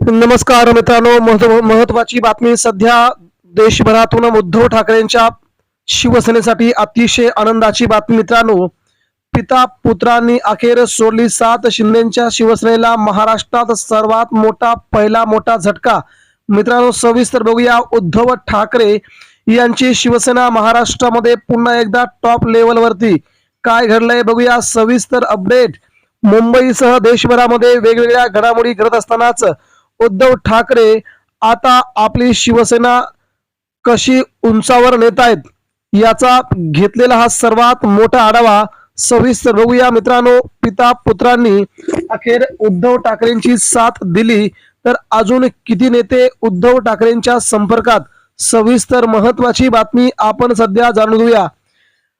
नमस्कार मित्रांनो महत्व- महत्वाची बातमी सध्या देशभरातून उद्धव ठाकरेंच्या शिवसेनेसाठी अतिशय आनंदाची बातमी मित्रांनो. पिता पुत्रांनी अखेर सोडली सात शिंदेच्या शिवसेनेला महाराष्ट्रात सर्वात मोठा पहिला मोठा झटका. मित्रांनो सविस्तर बघूया. उद्धव ठाकरे यांची शिवसेना महाराष्ट्रामध्ये पुन्हा एकदा टॉप लेवलवरती काय घडलंय बघूया. सविस्तर अपडेट मुंबईसह देशभरामध्ये वेगवेगळ्या घडामोडी घडत असतानाच उद्धव ठाकरे आता आपली शिवसेना कशी उंचावर नेत आहेत याचा घेतलेला हा सर्वात मोठा आढावा सविस्तर बघूया. मित्रांनो पिता पुत्रांनी अखेर उद्धव ठाकरेंची साथ दिली. तर अजून किती नेते उद्धव ठाकरेंच्या संपर्कात? सविस्तर महत्वाची बातमी आपण सध्या जाणून घेऊया.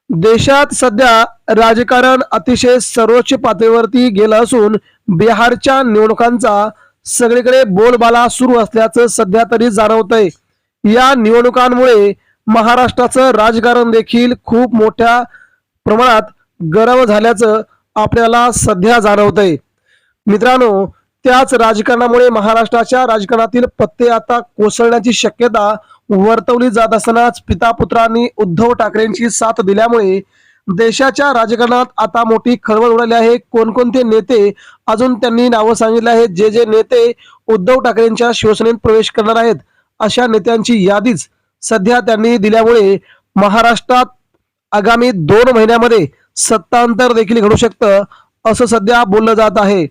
देशात सध्या राजकारण अतिशय सर्वोच्च पातळीवरती गेलं असून बिहारच्या निवडणुकांचा सगळीकडे बोलबाला सुरू असल्याचं सध्या तरी जाणवतंय. या निवडणुकांमुळे महाराष्ट्राचं राजकारण देखील खूप मोठ्या प्रमाणात गरव झाल्याचं आपल्याला सध्या जाणवतंय. मित्रांनो त्याच राजकारणामुळे महाराष्ट्राच्या राजकारणातील पत्ते आता कोसळण्याची शक्यता वर्तवली जात असतानाच पिता पुत्रांनी उद्धव ठाकरेंची साथ दिल्यामुळे देशाच्या राजकारणात आता मोठी खळबळ उडाली आहे. कोणकोणते नेते अजून त्यांनी नावं सांगितले आहेत? जे जे नेते उद्धव ठाकरेंच्या शिवसेनेत प्रवेश करणार आहेत अशा नेत्यांची यादीच सध्या त्यांनी दिल्यामुळे महाराष्ट्रात आगामी दोन महिन्यामध्ये सत्तांतर देखील घडू शकतं असं सध्या बोललं जात आहे.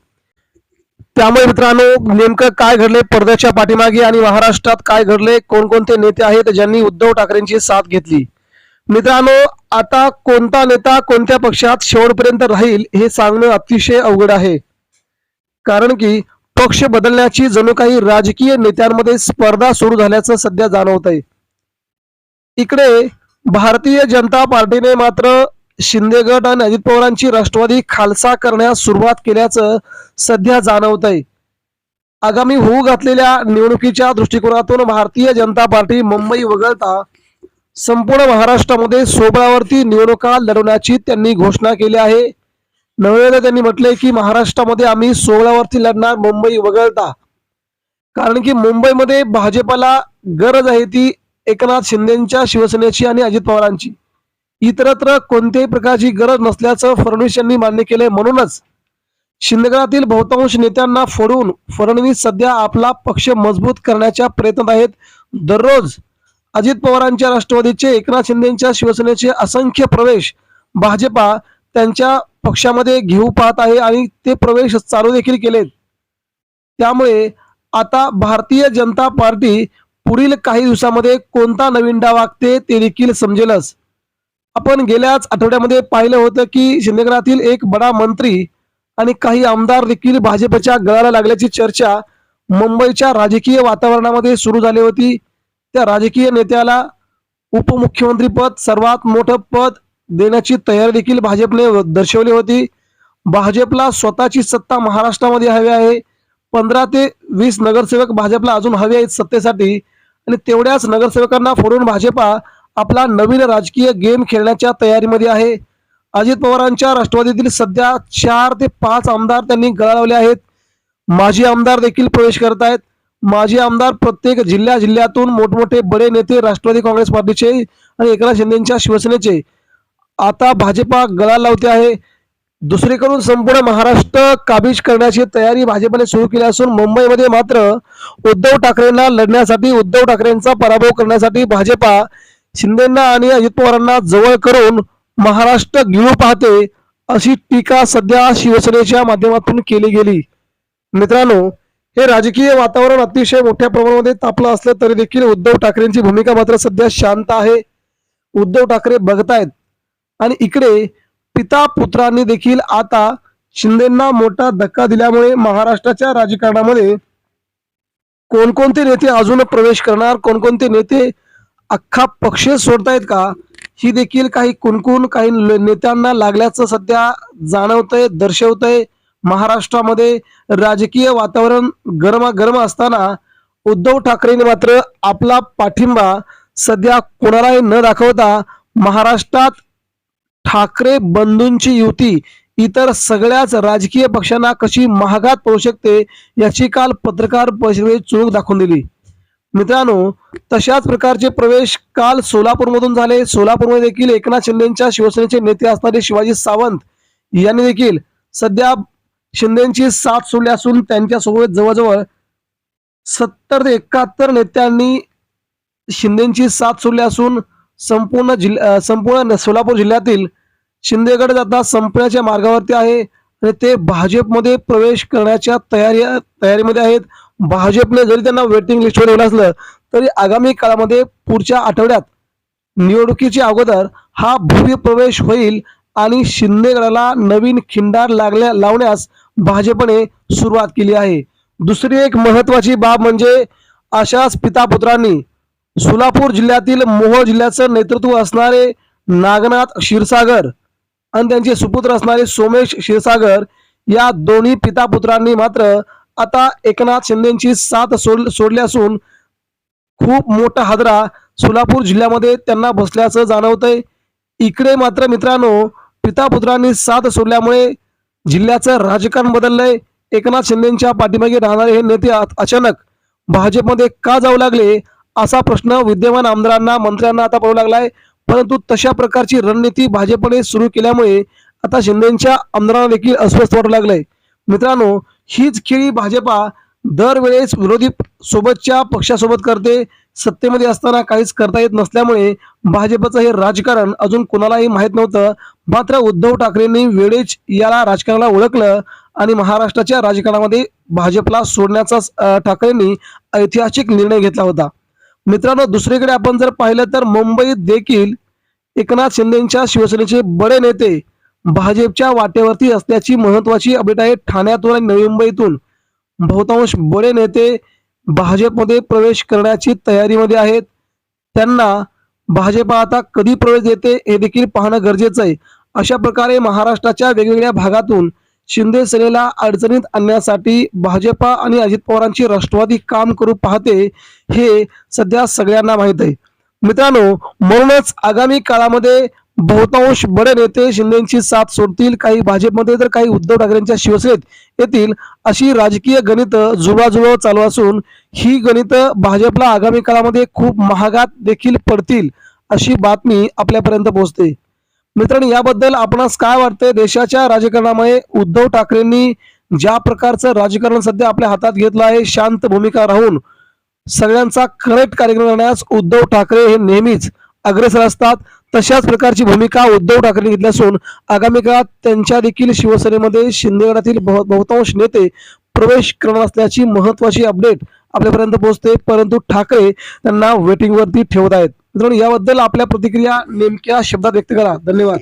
त्यामुळे मित्रांनो नेमकं काय घडले पडद्याच्या पाठीमागे आणि महाराष्ट्रात काय घडले कोणकोणते नेते आहेत ज्यांनी उद्धव ठाकरेंची साथ घेतली? मित्रांनो आता कोणता नेता कोणत्या पक्षात शेवटपर्यंत राहील हे सांगणं अतिशय अवघड आहे. कारण की पक्ष बदलण्याची जणू काही राजकीय नेत्यांमध्ये स्पर्धा सुरू झाल्याचं सध्या जाणवत आहे इकडे भारतीय जनता पार्टीने मात्र शिंदे गट आणि अजित पवारांची राष्ट्रवादी खालसा करण्यास सुरुवात केल्याचं सध्या जाणवत आहे आगामी होऊ घातलेल्या निवडणुकीच्या दृष्टिकोनातून भारतीय जनता पार्टी मुंबई वगळता संपूर्ण महाराष्ट्रामध्ये सोबळावरती निवडणुका लढवण्याची त्यांनी घोषणा केली आहे. नव्याने त्यांनी म्हटले की महाराष्ट्रामध्ये आम्ही सोहळ्यावरती लढणार मुंबई वगळता. कारण की मुंबईमध्ये भाजपाला गरज आहे ती एकनाथ शिंदेच्या शिवसेनेची आणि अजित पवारांची. इतरत्र कोणत्याही प्रकारची गरज नसल्याचं फडणवीस यांनी मान्य केले म्हणूनच शिंदेगडातील बहुतांश नेत्यांना फोडून फडणवीस सध्या आपला पक्ष मजबूत करण्याच्या प्रयत्नात आहेत. दररोज अजित पवारांच्या राष्ट्रवादीचे एकनाथ शिंदेच्या शिवसेनेचे असंख्य प्रवेश भाजपा त्यांच्या पक्षामध्ये घेऊ पाहत आहे आणि ते प्रवेश चालू देखील केलेत. त्यामुळे आता भारतीय जनता पार्टी पुढील काही दिवसामध्ये कोणता नवीन डाव आखते ते देखील समजेलच. आपण गेल्याच आठवड्यामध्ये पाहिलं होतं की शिंदेगडातील एक बडा मंत्री आणि काही आमदार देखील भाजपच्या गळाला लागल्याची चर्चा मुंबईच्या राजकीय वातावरणामध्ये सुरू झाली होती. त्या राजकीय नेत्याला उपमुख्यमंत्री पद सर्वात मोठं पद देण्याची तयारी देखील भाजपने दर्शवली होती. भाजपला स्वतःची सत्ता महाराष्ट्रामध्ये हवी आहे. पंधरा ते वीस नगरसेवक भाजपला अजून हवे आहेत सत्तेसाठी. आणि तेवढ्याच नगरसेवकांना फोडून भाजपा आपला नवीन राजकीय गेम खेळण्याच्या तयारीमध्ये आहे. अजित पवारांच्या राष्ट्रवादीतील सध्या चार ते पाच आमदार त्यांनी गळा लावले आहेत. माजी आमदार देखील प्रवेश करत आहेत माजी आमदार प्रत्येक जिल्ह्या जिल्ह्यातून मोठमोठे बडे नेते राष्ट्रवादी काँग्रेस पार्टीचे आणि एकनाथ शिंदेच्या शिवसेनेचे. आता भाजपा गळा लावते आहे. दुसरीकडून संपूर्ण महाराष्ट्र काबीज करण्याची तयारी भाजपने सुरू केली असून मुंबईमध्ये मात्र उद्धव ठाकरेंना लढण्यासाठी उद्धव ठाकरेंचा पराभव करण्यासाठी भाजपा शिंदेना आणि अजित पवारांना जवळ करून महाराष्ट्र गिळू पाहते अशी टीका सध्या शिवसेनेच्या माध्यमातून केली गेली. मित्रांनो हे राजकीय वातावरण अतिशय मोठ्या प्रमाणामध्ये तापलं असलं तरी देखील उद्धव ठाकरेंची भूमिका मात्र सध्या शांत आहे. उद्धव ठाकरे बघतायत. आणि इकडे पिता पुत्रांनी देखील आता शिंदेना मोठा धक्का दिल्यामुळे महाराष्ट्राच्या राजकारणामध्ये कोणकोणते नेते अजून प्रवेश करणार कोणकोणते नेते अख्खा पक्ष सोडतायत का ही देखील काही कुणकुण काही नेत्यांना लागल्याचं सध्या जाणवतंय दर्शवतंय. महाराष्ट्रामध्ये राजकीय वातावरण गरमागरम असताना उद्धव ठाकरेंनी मात्र आपला पाठिंबा सध्या कोणालाही न दाखवता महाराष्ट्रात ठाकरे बंधूंची युती इतर सगळ्याच राजकीय पक्षांना कशी महागात पडू शकते याची काल पत्रकार परिषदेत चूक दाखवून दिली. मित्रांनो तशाच प्रकारचे प्रवेश काल सोलापूरमधून झाले. सोलापूरमध्ये देखील एकनाथ शिंदेच्या शिवसेनेचे नेते असणारे शिवाजी सावंत यांनी देखील सध्या शिंदेची साथ सोडली असून त्यांच्यासोबत जवळजवळ सत्तर ते एकाहत्तर नेत्यांनी शिंदेची साथ सोडली असून संपूर्ण जिल्हा संपूर्ण सोलापूर जिल्ह्यातील शिंदेगड जाता संपण्याच्या मार्गावरती आहे आणि ते भाजपमध्ये प्रवेश करण्याच्या तयारी तयारीमध्ये आहेत. भाजपने जरी त्यांना वेटिंग लिस्टवर ठेवलं असलं तरी आगामी काळामध्ये पुढच्या आठवड्यात निवडणुकीच्या अगोदर हा भव्य प्रवेश होईल आणि शिंदेगडाला नवीन खिंडार लागल्या लावण्यास भाजपने सुरुवात केली आहे. दुसरी एक महत्वाची बाब म्हणजे अशाच पिता पुत्रांनी सोलापूर जिल्ह्यातील मोहोळ जिल्ह्याचं नेतृत्व असणारे नागनाथ क्षीरसागर आणि त्यांचे सुपुत्र असणारे सोमेश क्षीरसागर या दोन्ही पिता पुत्रांनी मात्र आता एकनाथ शिंदेची साथ सोड सोडली असून खूप मोठा हादरा सोलापूर जिल्ह्यामध्ये त्यांना बसल्याचं जाणवतंय. इकडे मात्र मित्रांनो पिता पुत्रांनी साथ सोडल्यामुळे जिल्ह्याचं राजकारण बदललंय. एकनाथ शिंदेच्या पाठीमागे राहणारे हे नेते अचानक भाजपमध्ये का जाऊ लागले? असा प्रश्न विद्यमान आमदारांना मंत्र्यांना आता पडू लागलाय. परंतु तशा प्रकारची रणनीती भाजपने सुरू केल्यामुळे आता शिंदेच्या आमदारांना देखील अस्वस्थ वाटू लागलंय. मित्रांनो हीच खेळी भाजपा दरवेळेस विरोधी सोबतच्या पक्षासोबत करते. सत्तेमध्ये असताना काहीच करता येत नसल्यामुळे भाजपचं हे राजकारण अजून कोणालाही माहीत नव्हतं. मात्र उद्धव ठाकरेंनी वेळेच याला राजकारणाला ओळखलं आणि महाराष्ट्राच्या राजकारणामध्ये भाजपला सोडण्याचा ठाकरेंनी ऐतिहासिक निर्णय घेतला होता. मित्रांनो दुसरीकडे आपण जर पाहिलं तर मुंबईत देखील एकनाथ शिंदेच्या शिवसेनेचे बडे नेते भाजपच्या वाटेवरती असल्याची महत्वाची अपडेट आहे ठाण्यातून आणि नवी मुंबईतून. बहुतांश बडे नेते भाजपमध्ये प्रवेश करण्याची तयारीमध्ये आहेत. त्यांना भाजप आता कधी प्रवेश देते हे देखील पाहणं गरजेचं आहे. अशा प्रकारे महाराष्ट्राच्या वेगवेगळ्या भागातून शिंदे सेनेला अडचणीत आणण्यासाठी भाजपा आणि अजित पवारांची राष्ट्रवादी काम करू पाहते हे सध्या सगळ्यांना माहीत आहे. मित्रांनो म्हणूनच आगामी काळामध्ये बहुतांश बडे नेते शिंदेची साथ सोडतील काही भाजपमध्ये तर काही उद्धव ठाकरेंच्या शिवसेनेत येतील अशी राजकीय गणित जुळवाजुळव चालू असून ही गणित भाजपला आगामी काळामध्ये खूप महागात देखील पडतील अशी बातमी आपल्यापर्यंत पोहोचते. मित्रांनो याबद्दल आपणास काय वाटतंय? देशाच्या राजकारणामुळे उद्धव ठाकरेंनी ज्या प्रकारचं राजकारण सध्या आपल्या हातात घेतलं आहे शांत भूमिका राहून सगळ्यांचा करेक्ट कार्यक्रम करण्यास उद्धव ठाकरे हे नेहमीच अग्रेसर असतात. तशाच प्रकारची भूमिका उद्धव ठाकरे घेतली असून आगामी काळात त्यांच्या देखील शिवसेनेमध्ये शिंदेगडातील बहुतांश नेते प्रवेश करणार असल्याची महत्वाची अपडेट आपल्यापर्यंत पोहोचते. परंतु ठाकरे त्यांना वेटिंगवरती ठेवत आहेत. मित्रांनो याबद्दल आपल्या प्रतिक्रिया नेमक्या शब्दात व्यक्त करा. धन्यवाद.